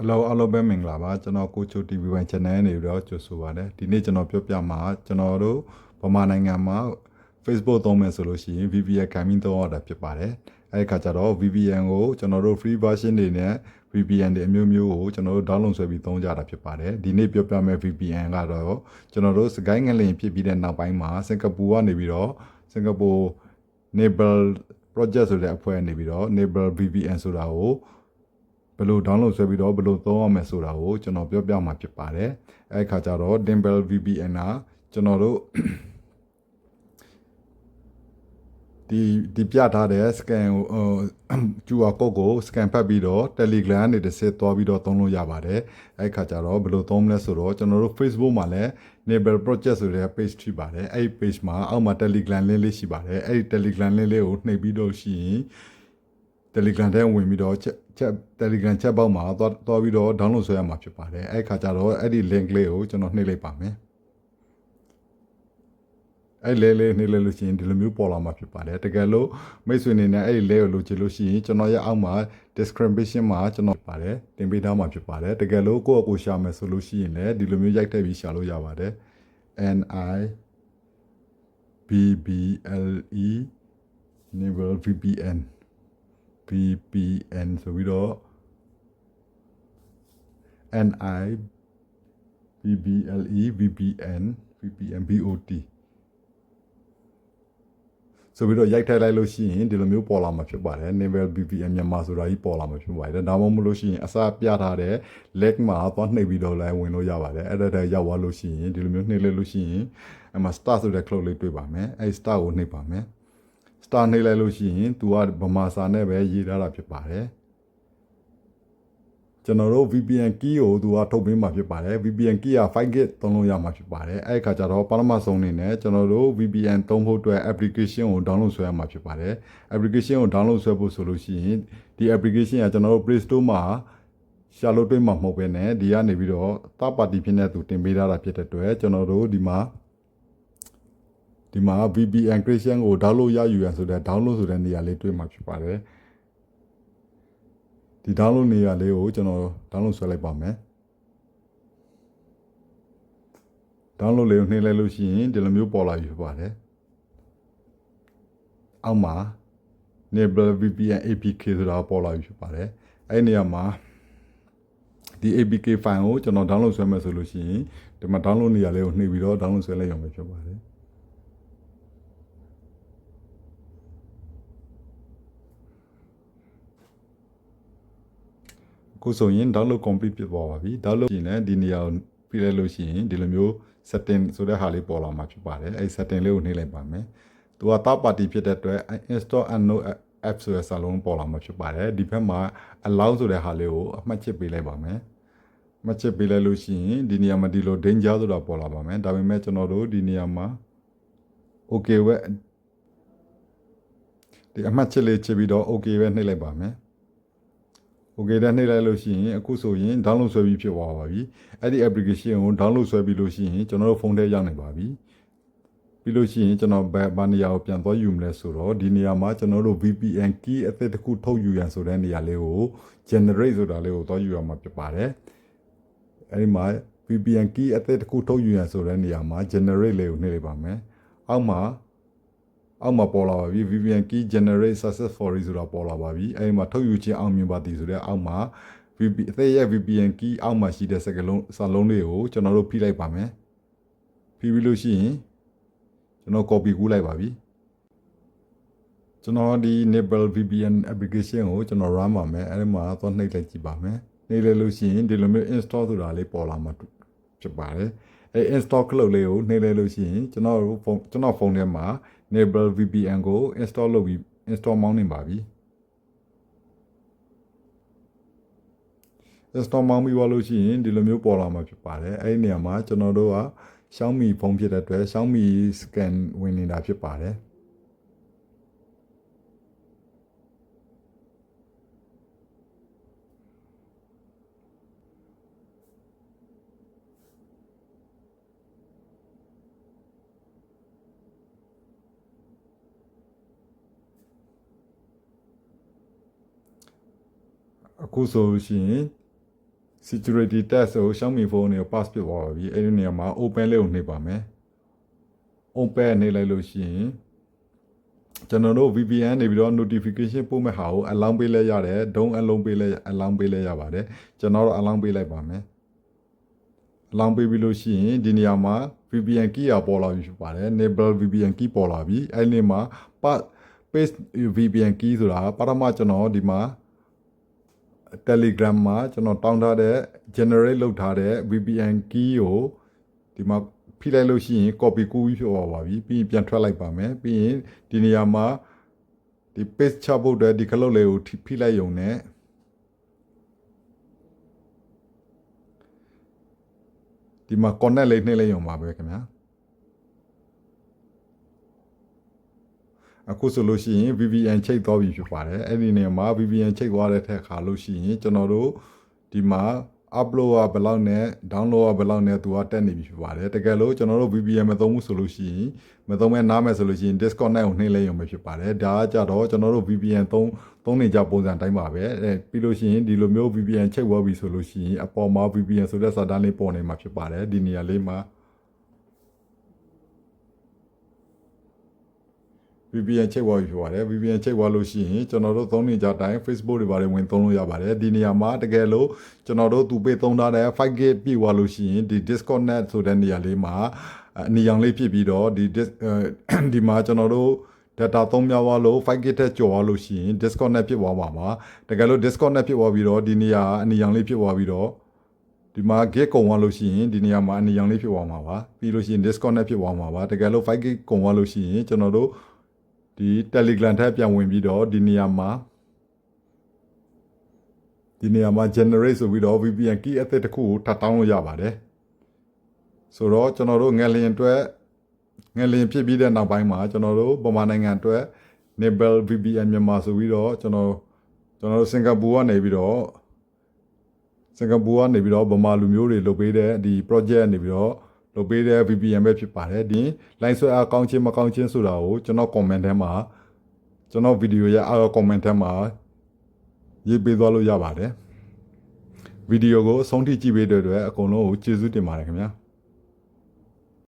အလောအလောပဲမင်္ဂလာပါကျွန်တော်ကိုချို TV1 channel နေပြီးတော့ကြိုဆိုပါရစေဒီနေ့ကျွန်တော်ပြောပြမှာကျွန်တော်တို့ဗမာနိုင်ငံမှာ Facebook သုံးမယ်ဆိုလို့ရှိရင် VPN ခံပြီးသုံးရတာဖြစ်ပါတယ်အဲဒီခါကျတော့ VPN ကိုကျွန်တော်တို့ free version တွေနဲ့ VPN တွေအမျိုးမျိုးကိုကျွန်တော်တို့ download ဆွဲပြီးသုံးကြတာဖြစ်ပါတယ်ဒီနေ့ပြောပြမယ့် VPN ကတော့ကျွန်တော်တို့စကိုင်းငလင်ဖြစ်ပြီးတဲ့နောက်ပိုင်းမှာစင်ကာပူကနေပြီးတော့စင်ကာပူ Neighbor project ဆိုတဲ့အဖွဲ့နေပြီးတော့ Neighbor VPN ဆိုတာကို ဘယ်လို download ဆွဲပြီးတော့ဘယ်လိုသုံးရမယ်ဆိုတာကိုကျွန်တော်ပြောပြမှာဖြစ်ပါတယ်အဲ့ခါကျတော့ Dimple VPN ကကျွန်တော်တို့ဒီဒီပြထားတဲ့ scan ဟို QR code ကို scan ဖတ်ပြီးတော့ Telegram နဲ့တစ်ဆက်သွားပြီးတော့သုံးလို့ရပါတယ်အဲ့ခါကျတော့ဘယ်လိုသုံးမလဲဆိုတော့ကျွန်တော်တို့ Facebook မှာလည်း Neighbor Project ဆိုတဲ့ page ရှိပါတယ်အဲ့ဒီ page မှာအောက်မှာ Telegram link လေးရှိပါတယ်အဲ့ဒီ Telegram link လေးကိုနှိပ်ပြီးတော့ရှိရင် Telegram ထဲဝင်ပြီးတော့ ချက်ချက် Telegram chat box မှာသွားသွားပြီးတော့ download ဆွဲရမှာဖြစ်ပါတယ်အဲ့ခါကျတော့အဲ့ဒီ link လေးကိုကျွန်တော်နှိပ်လိုက်ပါမယ်အဲ့လဲလဲနေလဲလို့ရှိရင်ဒီလိုမျိုးပေါ်လာမှာဖြစ်ပါတယ်တကယ်လို့မိတ်ဆွေနေနဲ့အဲ့ဒီလဲကိုလိုချင်လို့ရှိရင်ကျွန်တော်ရဲ့အောက်မှာ description မှာကျွန်တော်ပါတယ်တင်ပေးထားမှာဖြစ်ပါတယ်တကယ်လို့ကိုယ့်အကိုရှာမယ်ဆိုလို့ရှိရင်လည်းဒီလိုမျိုးရိုက်ထည့်ပြီးရှာလို့ရပါတယ် n i b b l e enable vpn vpn ဆိုပြီးတော့ n i b b l e vpn vpn bot ဆိုပြီးတော့ရိုက်ထည့်လိုက်လို့ရှိရင်ဒီလိုမျိုးပေါ်လာမှာဖြစ်ပါတယ် Naval BVM မြန်မာဆိုတာကြီးပေါ်လာမှာဖြစ်ပါတယ်ဒါမှမဟုတ်လို့ရှိရင်အစပြထားတဲ့ leg မှာသွားနှိပ်ပြီးတော့လည်းဝင်လို့ရပါတယ်အဲ့ဒါတည်းရောက်သွားလို့ရှိရင်ဒီလိုမျိုးနှိပ်လိုက်လို့ရှိရင်အမ start ဆိုတဲ့ cloud လေးတွေ့ပါမယ်အဲ့ start ကိုနှိပ်ပါမယ် start နှိပ်လိုက်လို့ရှိရင် तू ကဗမာစာနဲ့ပဲရေးထားတာဖြစ်ပါတယ်ကျွန်တော်တို့ VPN key ကိုသူကထုတ်ပေးမှာဖြစ်ပါတယ် VPN key က 5GB သုံးလို့ရမှာဖြစ်ပါတယ်အဲ့ခါကျတော့ပထမဆုံးအနေနဲ့ကျွန်တော်တို့ VPN သုံးဖို့အတွက် application ကို download ဆွဲရမှာဖြစ်ပါတယ် application ကို download ဆွဲဖို့ဆိုလို့ရှိရင်ဒီ application ကကျွန်တော်တို့ Play Store မှာရှာလို့တွေ့မှာမဟုတ်ပဲねဒီကနေပြီးတော့ third party ဖြစ်နေသူတင်ပေးထားတာဖြစ်တဲ့အတွက်ကျွန်တော်တို့ဒီမှာ ဒီမှာ VPN creation ကို download ရယူရန်ဆိုတဲ့ download ဆိုတဲ့နေရာလေးတွေ့မှာဖြစ်ပါတယ်ဒီ download နေရာလေးကိုကျွန်တော် download ဆွဲလိုက်ပါမယ် download လေးကိုနှိပ်လိုက်လို့ရှိရင်ဒီလိုမျိုးပေါ်လာပြီဖြစ်ပါတယ်အောက်မှာ Neighbor VPN APK ဆိုတာပေါ်လာပြီဖြစ်ပါတယ်အဲ့ဒီနေရာမှာဒီ APK file ကိုကျွန်တော် download ဆွဲမယ်ဆိုလို့ရှိရင်ဒီမှာ download နေရာလေးကိုနှိပ်ပြီးတော့ download ဆွဲလိုက်ရမှာဖြစ်ပါတယ်အ ခုဆိုရင် download complete ဖြစ်သွားပါပြီ download ရင်လည်းဒီနေရာကိုပြလိုက်လို့ရှိရင်ဒီလိုမျိုး setting ဆိုတဲ့ဟာလေးပေါ်လာမှာဖြစ်ပါတယ်အဲဒီ setting လေးကိုနှိပ်လိုက်ပါမယ်သူက third party ဖြစ်တဲ့အတွက် install and no app ဆိုတဲ့စာလုံးပေါ်လာမှာဖြစ်ပါတယ်ဒီဘက်မှာ allow ဆိုတဲ့ဟာလေးကိုအမှတ်ချစ်ပေးလိုက်ပါမယ်မှတ်ချစ်ပေးလိုက်လို့ရှိရင်ဒီနေရာမှာဒီလို danger ဆိုတာပေါ်လာပါမယ်ဒါပေမဲ့ကျွန်တော်တို့ဒီနေရာမှာ okay ဝက်ဒီအမှတ်ချစ်လေးချစ်ပြီးတော့ okay ပဲနှိပ်လိုက်ပါမယ် okay တဲ့နှိပ်လိုက်လို့ရှိရင်အခုဆိုရင် download ဆွဲပြီးဖြစ်သွားပါပြီအဲ့ဒီ application ကို download ဆွဲပြီးလို့ရှိရင်ကျွန်တော်တို့ဖုန်းထဲရောက်နေပါပြီပြီးလို့ရှိရင်ကျွန်တော်ဘယ်ဘာနေရာကိုပြန်သွားယူမလဲဆိုတော့ဒီနေရာမှာကျွန်တော်တို့ VPN key အသစ်တစ်ခုထုတ်ယူရန်ဆိုတဲ့နေရာလေးကို generate ဆိုတာလေးကိုသွားယူရမှာဖြစ်ပါတယ်အဲ့ဒီမှာ VPN key အသစ်တစ်ခုထုတ်ယူရန်ဆိုတဲ့နေရာမှာ generate လေးကိုနှိပ်လိုက်ပါမယ်အောက်မှာ အောက်မှာပေါ်လာပါပြီ VPN key generate successfully ဆိုတာပေါ်လာပါပြီအဲဒီမှာထုတ်ယူခြင်းအောင်မြင်ပါသည်ဆိုတဲ့အောက်မှာ VP အသေးရဲ့ VPN key အောက်မှာရှိတဲ့စကလုံးစာလုံးလေးကိုကျွန်တော်တို့ဖိလိုက်ပါမယ်ဖိပြီးလို့ရှိရင်ကျွန်တော် copy ကူးလိုက်ပါပြီကျွန်တော်ဒီ Nibble VPN application ကိုကျွန်တော် run ပါမယ်အဲဒီမှာသွားနှိပ်လိုက်ကြည့်ပါမယ်နှိပ်လိုက်လို့ရှိရင်ဒီလိုမျိုး install ဆိုတာလေးပေါ်လာမှာဖြစ်ပါတယ်အဲ install ကလုတ်လေးကိုနှိပ်လိုက်လို့ရှိရင်ကျွန်တော်ဖုန်းကျွန်တော်ဖုန်းထဲမှာ Neighbor VPN ကို install လုပ်ပြီး install မောင်းနေပါပြီ install မောင်းပြီးသွားလို့ရှိရင်ဒီလိုမျိုးပေါ်လာမှာဖြစ်ပါတယ်အဲ့ဒီနေရာမှာကျွန်တော်တို့က Xiaomi ဖုန်းဖြစ်တဲ့အတွက် Xiaomi scan ဝင်နေတာဖြစ်ပါတယ် အခုဆိုလို့ရှိရင် security test ကို Xiaomi phone ကို pass ဖြစ်သွားပါပြီအဲ့ဒီနေရာမှာ open လေးကိုနှိပ်ပါမယ် open နှိပ်လိုက်လို့ရှိရင်ကျွန်တော်တို့ VPN နေပြီးတော့ notification ပို့မဲ့ဟာကို allow ပေးလဲရတယ် don't allow ပေးလဲ allow ပေးလဲရပါတယ်ကျွန်တော်တို့ allow ပေးလိုက်ပါမယ် allow ပေးပြီးလို့ရှိရင်ဒီနေရာမှာ VPN key อ่ะပေါ်လာပြီဖြစ်ပါတယ် enable VPN key ပေါ်လာပြီအဲ့ဒီမှာ paste VPN key ဆိုတာပထမကျွန်တော်ဒီမှာ Telegram မှာကျွန်တော်တောင်းထားတဲ့ generate လုပ်ထားတဲ့ VPN key ကိုဒီမှာဖိလိုက်လို့ရှိရင် copy ကူးပြီးဖြစ်သွားပါပြီပြီးရင်ပြန်ထွက်လိုက်ပါမယ်ပြီးရင်ဒီနေရာမှာဒီ paste ချဖို့အတွက်ဒီခလုတ်လေးကိုထိဖိလိုက်ရုံနဲ့ဒီမှာ connect လေးနှိပ်လိုက်ရုံပါပဲခင်ဗျာ အခုဆိုလို့ရှိရင် VPN ချိတ်သွားပြီဖြစ်ပါတယ်အဲ့ဒီနေရာမှာ VPN ချိတ်သွားတဲ့ထက်ခါလို့ရှိရင်ကျွန်တော်တို့ဒီမှာ upload ကဘယ်လောက်နဲ့ download ကဘယ်လောက်နဲ့သူကတက်နေပြီဖြစ်ပါတယ်တကယ်လို့ကျွန်တော်တို့ VPN မသုံးဘူးဆိုလို့ရှိရင်မသုံးမဲ့နားမယ်ဆိုလို့ရှိရင် disconnect ကိုနှိပ်လိုက်ရုံပဲဖြစ်ပါတယ်ဒါကကြတော့ကျွန်တော်တို့ VPN သုံးသုံးနေကြပုံစံတိုင်းပါပဲအဲပြီးလို့ရှိရင်ဒီလိုမျိုး VPN ချိတ်သွားပြီဆိုလို့ရှိရင်အပေါ်မှာ VPN ဆိုတဲ့စာတန်းလေးပေါ်နေမှာဖြစ်ပါတယ်ဒီနေရာလေးမှာ VPN ချိတ်ဝါပြီးဖြစ်ပါတယ် VPN ချိတ်ဝါလို့ရှိရင်ကျွန်တော်တို့သုံးနေကြတိုင်း Facebook တွေပါတယ်ဝင်သုံးလို့ရပါတယ်ဒီနေရာမှာတကယ်လို့ကျွန်တော်တို့သူပေးသုံးထားတဲ့ 5GB ပြည့်ဝါလို့ရှိရင်ဒီ disconnect ဆိုတဲ့နေရာလေးမှာအနီရောင်လေးဖြစ်ပြီးတော့ဒီ dis- အဲဒီမှာကျွန်တော်တို့ data သုံးများသွားလို့ 5GB ထက်ကျော်သွားလို့ရှိရင် disconnect ဖြစ်သွားမှာပါတကယ်လို့ disconnect ဖြစ်သွားပြီးတော့ဒီနေရာအနီရောင်လေးဖြစ်သွားပြီးတော့ဒီမှာ gig ကုန်သွားလို့ရှိရင်ဒီနေရာမှာအနီရောင်လေးဖြစ်သွားမှာပါပြီးလို့ရှိရင် disconnect ဖြစ်သွားမှာပါတကယ်လို့ 5GB ကုန်သွားလို့ရှိရင်ကျွန်တော်တို့ ဒီ Telegram ထက်ပြန်ဝင်ပြီးတော့ဒီနေရာမှာဒီနေရာမှာ generate ဆိုပြီးတော့ VPN key အသစ်တစ်ခုကိုထပ်တောင်းလို့ရပါတယ်ဆိုတော့ကျွန်တော်တို့ငလျင်အတွက်ငလျင်ဖြစ်ပြီးတဲ့နောက်ပိုင်းမှာကျွန်တော်တို့ဗမာနိုင်ငံအတွက် Nebel VPN မြန်မာဆိုပြီးတော့ကျွန်တော်ကျွန်တော်တို့စင်ကာပူကနေပြီးတော့စင်ကာပူကနေပြီးတော့ဗမာလူမျိုးတွေလုပ်ပေးတဲ့ဒီ project ကနေပြီးတော့ လုပ်ပေးတဲ့ VPN ပဲဖြစ်ပါတယ်ဒီ line ဆွဲအားကောင်းချင်းမကောင်းချင်းဆိုတာကိုကျွန်တော် comment ထဲမှာကျွန်တော်ဗီဒီယိုရဲ့အောက် comment ထဲမှာရေးပေးသွားလို့ရပါတယ်ဗီဒီယိုကိုအဆုံးထိကြည့်ပေးတဲ့အတွက်အကုန်လုံးကိုကျေးဇူးတင်ပါတယ်ခင်ဗျာ